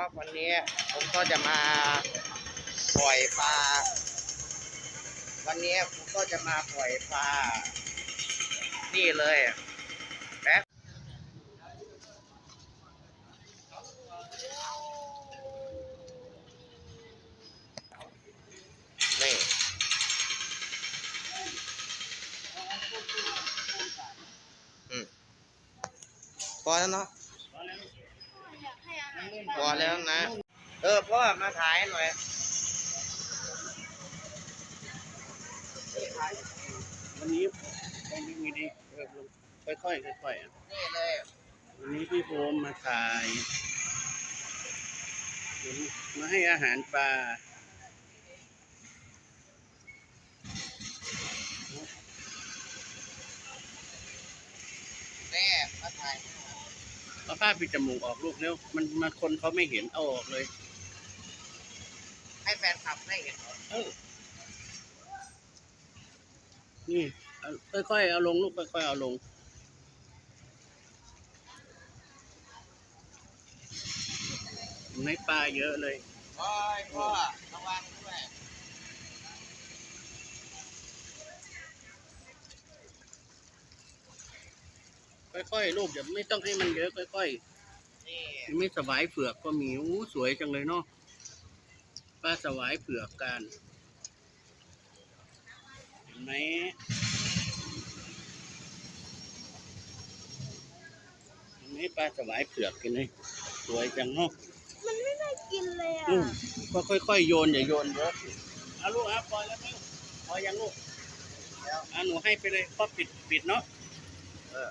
ครับวันนี้ผมก็จะมาปล่อยปลา วันนี้ผมก็จะมาปล่อยปลา นี่เลยแป๊บนี่อืมพอแล้วเนาะ พอแล้วนะ เออพ่อมาถ่ายหน่อยวันนี้วันนี้มีดีเออลงค่อยๆค่อยๆอะนี่เลยวันนี้พี่โฟมมาถ่ายมาให้อาหารปลาแม่มาถ่าย เอาผ้าปิดจมูกออกลูกเร็วมันมันคนเขาไม่เห็นเอาออกเลย ให้แฟนคลับได้เห็นเออนี่เอาค่อยๆเอาลงลูกค่อยๆเอาลงไม่ปลาเยอะเลย โอ้ยพ่อระวังด้วย ค่อยๆลูกอย่าไม่ต้องให้มันเยอะค่อยนี่ๆไม่สวายเผือกก็มีอู้สวยจังเลยเนาะปลาสวายเผือกกันเห็นไหมเห็นไหมปลาสวายเผือกกันเลยสวยจังเนาะมันไม่ได้กินเลยอะอืมก็ค่อยๆโยนอย่าโยนเยอะเอาลูกครับพอแล้วไหมพอยังลูกแล้วอะหนูให้ไปเลยพ่อปิดปิดเนาะเออ